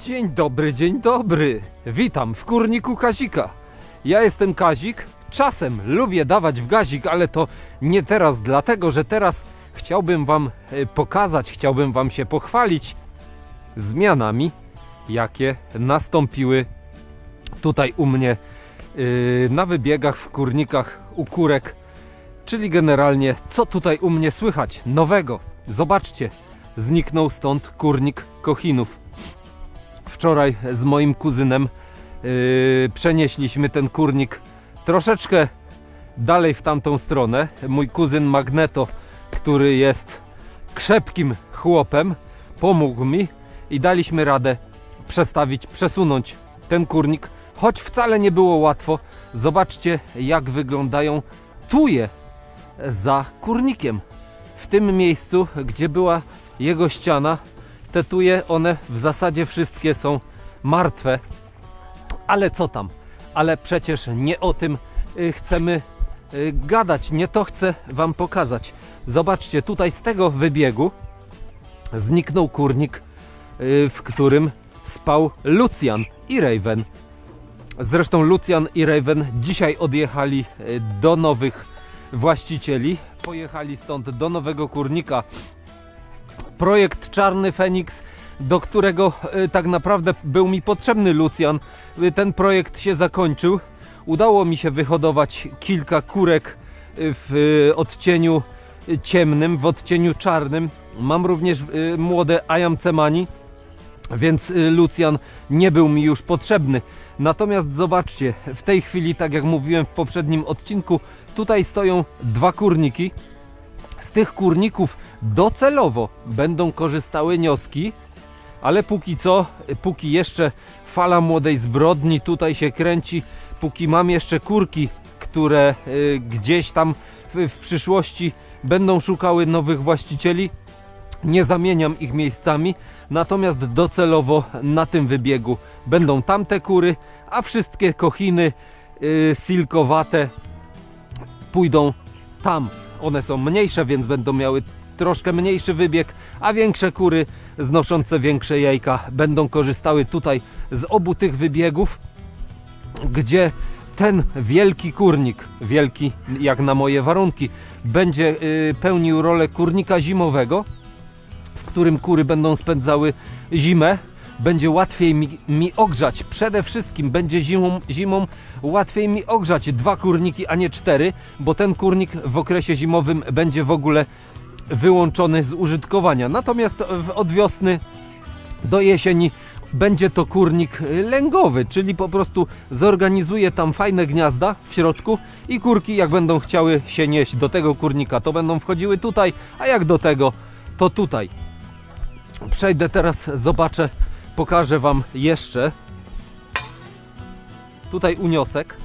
Dzień dobry, dzień dobry. Witam w kurniku Kazika. Ja jestem Kazik. Czasem lubię dawać w gazik, ale to nie teraz, dlatego że teraz chciałbym Wam e, pokazać, chciałbym Wam się pochwalić zmianami, jakie nastąpiły tutaj u mnie yy, na wybiegach, w kurnikach, u kurek. Czyli generalnie, co tutaj u mnie słychać nowego. Zobaczcie, zniknął stąd kurnik Kochinów. Wczoraj z moim kuzynem yy, przenieśliśmy ten kurnik troszeczkę dalej w tamtą stronę. Mój kuzyn Magneto, który jest krzepkim chłopem, pomógł mi i daliśmy radę przestawić, przesunąć ten kurnik, choć wcale nie było łatwo. Zobaczcie, jak wyglądają tuje za kurnikiem. W tym miejscu, gdzie była jego ściana, te tuje, one w zasadzie wszystkie są martwe. Ale co tam? Ale przecież nie o tym y, chcemy y, gadać, nie to chcę Wam pokazać. Zobaczcie, tutaj z tego wybiegu zniknął kurnik, y, w którym spał Lucjan i Raven. Zresztą Lucjan i Raven dzisiaj odjechali do nowych właścicieli. Pojechali stąd do nowego kurnika. Projekt Czarny Feniks, do którego y, tak naprawdę był mi potrzebny Lucjan. Y, Ten projekt się zakończył. Udało mi się wyhodować kilka kurek y, w odcieniu ciemnym, w odcieniu czarnym. Mam również młode Ayamcemani, więc y, Lucjan nie był mi już potrzebny. Natomiast zobaczcie, w tej chwili, tak jak mówiłem w poprzednim odcinku, tutaj stoją dwa kurniki. Z tych kurników docelowo będą korzystały nioski, ale póki co, póki jeszcze fala młodej zbrodni tutaj się kręci, póki mam jeszcze kurki, które y, gdzieś tam w, w przyszłości będą szukały nowych właścicieli, nie zamieniam ich miejscami, natomiast docelowo na tym wybiegu będą tamte kury, a wszystkie kochiny yy, silkowate pójdą tam. One są mniejsze, więc będą miały troszkę mniejszy wybieg, a większe kury znoszące większe jajka będą korzystały tutaj z obu tych wybiegów, gdzie ten wielki kurnik, wielki jak na moje warunki, będzie yy, pełnił rolę kurnika zimowego, w którym kury będą spędzały zimę, będzie łatwiej mi, mi ogrzać. Przede wszystkim będzie zimą, zimą łatwiej mi ogrzać dwa kurniki, a nie cztery, bo ten kurnik w okresie zimowym będzie w ogóle wyłączony z użytkowania. Natomiast od wiosny do jesieni będzie to kurnik lęgowy, czyli po prostu zorganizuje tam fajne gniazda w środku i kurki jak będą chciały się nieść do tego kurnika, to będą wchodziły tutaj, a jak do tego, to tutaj. Przejdę teraz, zobaczę, pokażę Wam jeszcze. Tutaj uniosek.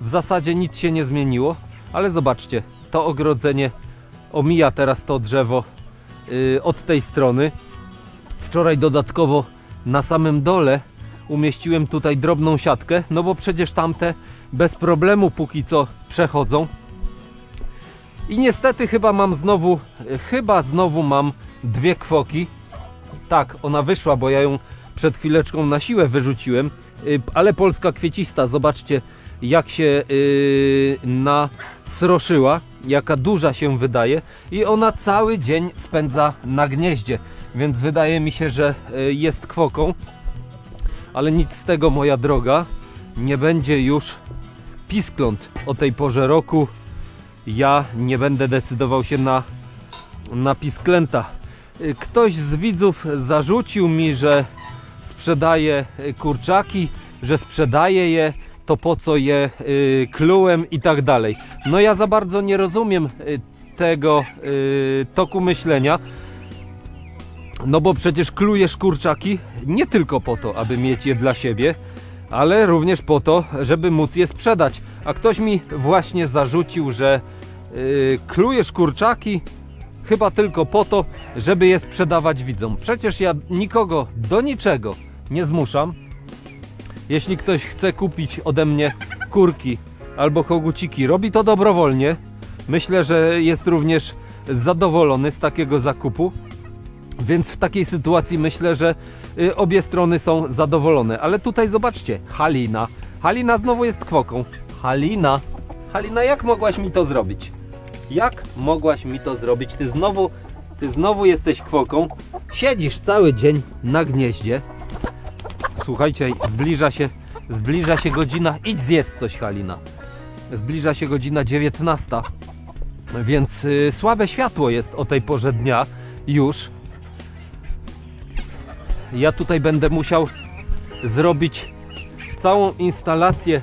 W zasadzie nic się nie zmieniło, ale zobaczcie, to ogrodzenie omija teraz to drzewo yy, od tej strony. Wczoraj dodatkowo na samym dole umieściłem tutaj drobną siatkę, no bo przecież tamte bez problemu póki co przechodzą. I niestety chyba mam znowu, chyba znowu mam dwie kwoki. Tak, ona wyszła, bo ja ją przed chwileczką na siłę wyrzuciłem, Y, ale polska kwiecista, zobaczcie jak się yy, nasroszyła, jaka duża się wydaje. I ona cały dzień spędza na gnieździe, więc wydaje mi się, że y, jest kwoką, ale nic z tego moja droga, nie będzie już piskląt o tej porze roku, ja nie będę decydował się na, na pisklęta. Ktoś z widzów zarzucił mi, że sprzedaje y, kurczaki, że sprzedaje je, to po co je y, klułem i tak dalej. No ja za bardzo nie rozumiem y, tego toku myślenia. No bo przecież klujesz kurczaki nie tylko po to, aby mieć je dla siebie, ale również po to, żeby móc je sprzedać. A ktoś mi właśnie zarzucił, że klujesz kurczaki chyba tylko po to, żeby je sprzedawać widzom. Przecież ja nikogo do niczego nie zmuszam. Jeśli ktoś chce kupić ode mnie kurki albo koguciki, robi to dobrowolnie. Myślę, że jest również zadowolony z takiego zakupu. Więc w takiej sytuacji myślę, że y, obie strony są zadowolone. Ale tutaj zobaczcie, Halina. Halina znowu jest kwoką. Halina, Halina, jak mogłaś mi to zrobić? Jak mogłaś mi to zrobić? Ty znowu, ty znowu jesteś kwoką. Siedzisz cały dzień na gnieździe. Słuchajcie, zbliża się, zbliża się godzina. Idź zjedz coś, Halina. Zbliża się godzina 19. Więc y, słabe światło jest o tej porze dnia już. Ja tutaj będę musiał zrobić całą instalację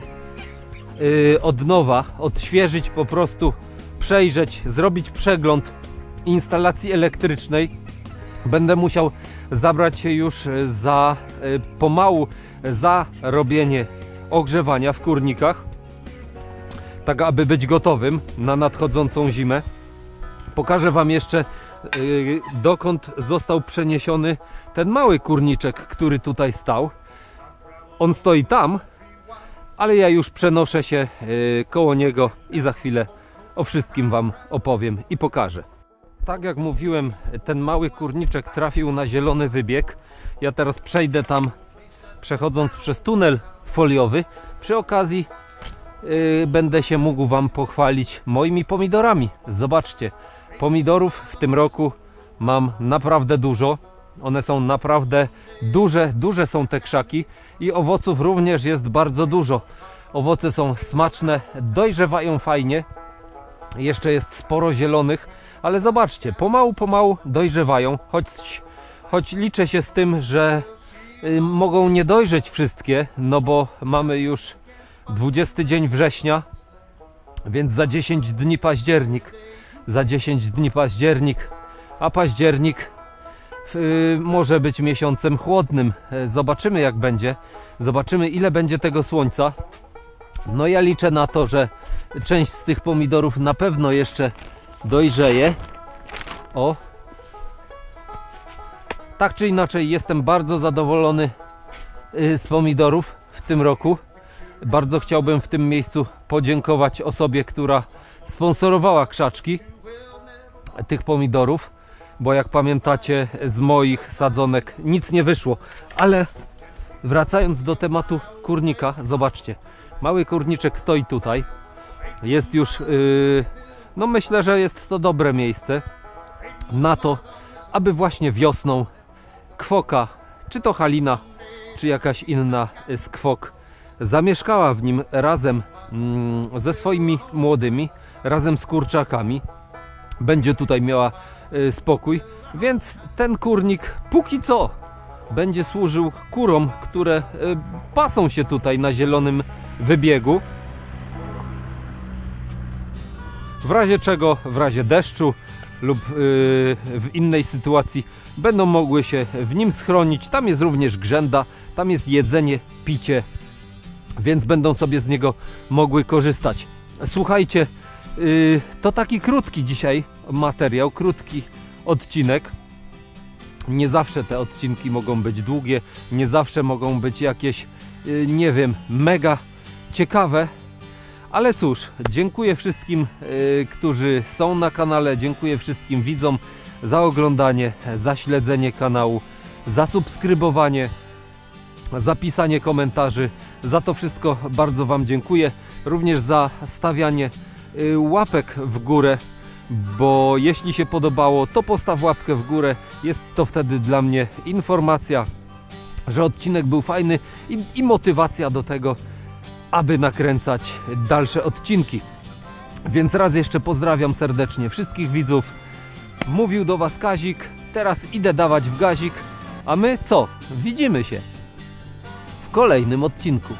y, od nowa, odświeżyć po prostu, przejrzeć, zrobić przegląd instalacji elektrycznej. Będę musiał zabrać się już za y, pomału za robienie ogrzewania w kurnikach, tak aby być gotowym na nadchodzącą zimę. Pokażę Wam jeszcze y, dokąd został przeniesiony ten mały kurniczek, który tutaj stał. On stoi tam, ale ja już przenoszę się y, koło niego i za chwilę o wszystkim Wam opowiem i pokażę. Tak jak mówiłem, ten mały kurniczek trafił na zielony wybieg. Ja teraz przejdę tam, przechodząc przez tunel foliowy. Przy okazji y, będę się mógł Wam pochwalić moimi pomidorami. Zobaczcie, pomidorów w tym roku mam naprawdę dużo. One są naprawdę duże, duże są te krzaki i owoców również jest bardzo dużo. Owoce są smaczne, dojrzewają fajnie. Jeszcze jest sporo zielonych, ale zobaczcie, pomału, pomału dojrzewają, choć, choć liczę się z tym, że y, mogą nie dojrzeć wszystkie, no bo mamy już 20 dzień września, więc za 10 dni październik. Za 10 dni październik, a październik y, może być miesiącem chłodnym. E, Zobaczymy jak będzie. Zobaczymy ile będzie tego słońca. No ja liczę na to, że część z tych pomidorów na pewno jeszcze dojrzeje. O. Tak czy inaczej jestem bardzo zadowolony y, z pomidorów w tym roku. Bardzo chciałbym w tym miejscu podziękować osobie, która sponsorowała krzaczki tych pomidorów, bo jak pamiętacie z moich sadzonek nic nie wyszło. Ale wracając do tematu kurnika, zobaczcie. Mały kurniczek stoi tutaj. Jest już, yy, no myślę, że jest to dobre miejsce na to, aby właśnie wiosną kwoka, czy to Halina, czy jakaś inna z kwok, zamieszkała w nim razem mm, ze swoimi młodymi, razem z kurczakami. Będzie tutaj miała y, spokój, więc ten kurnik póki co będzie służył kurom, które y, pasą się tutaj na zielonym wybiegu. W razie czego, w razie deszczu lub yy, w innej sytuacji będą mogły się w nim schronić. Tam jest również grzęda, tam jest jedzenie, picie, więc będą sobie z niego mogły korzystać. Słuchajcie, yy, to taki krótki dzisiaj materiał, krótki odcinek. Nie zawsze te odcinki mogą być długie, nie zawsze mogą być jakieś, yy, nie wiem, mega ciekawe, ale cóż, dziękuję wszystkim, y, którzy są na kanale, dziękuję wszystkim widzom za oglądanie, za śledzenie kanału, za subskrybowanie, za pisanie komentarzy. Za to wszystko bardzo Wam dziękuję. Również za stawianie y, łapek w górę, bo jeśli się podobało, to postaw łapkę w górę. Jest to wtedy dla mnie informacja, że odcinek był fajny i, i motywacja do tego, aby nakręcać dalsze odcinki. Więc raz jeszcze pozdrawiam serdecznie wszystkich widzów. Mówił do Was Kazik, teraz idę dawać w gazik, a my co? Widzimy się w kolejnym odcinku.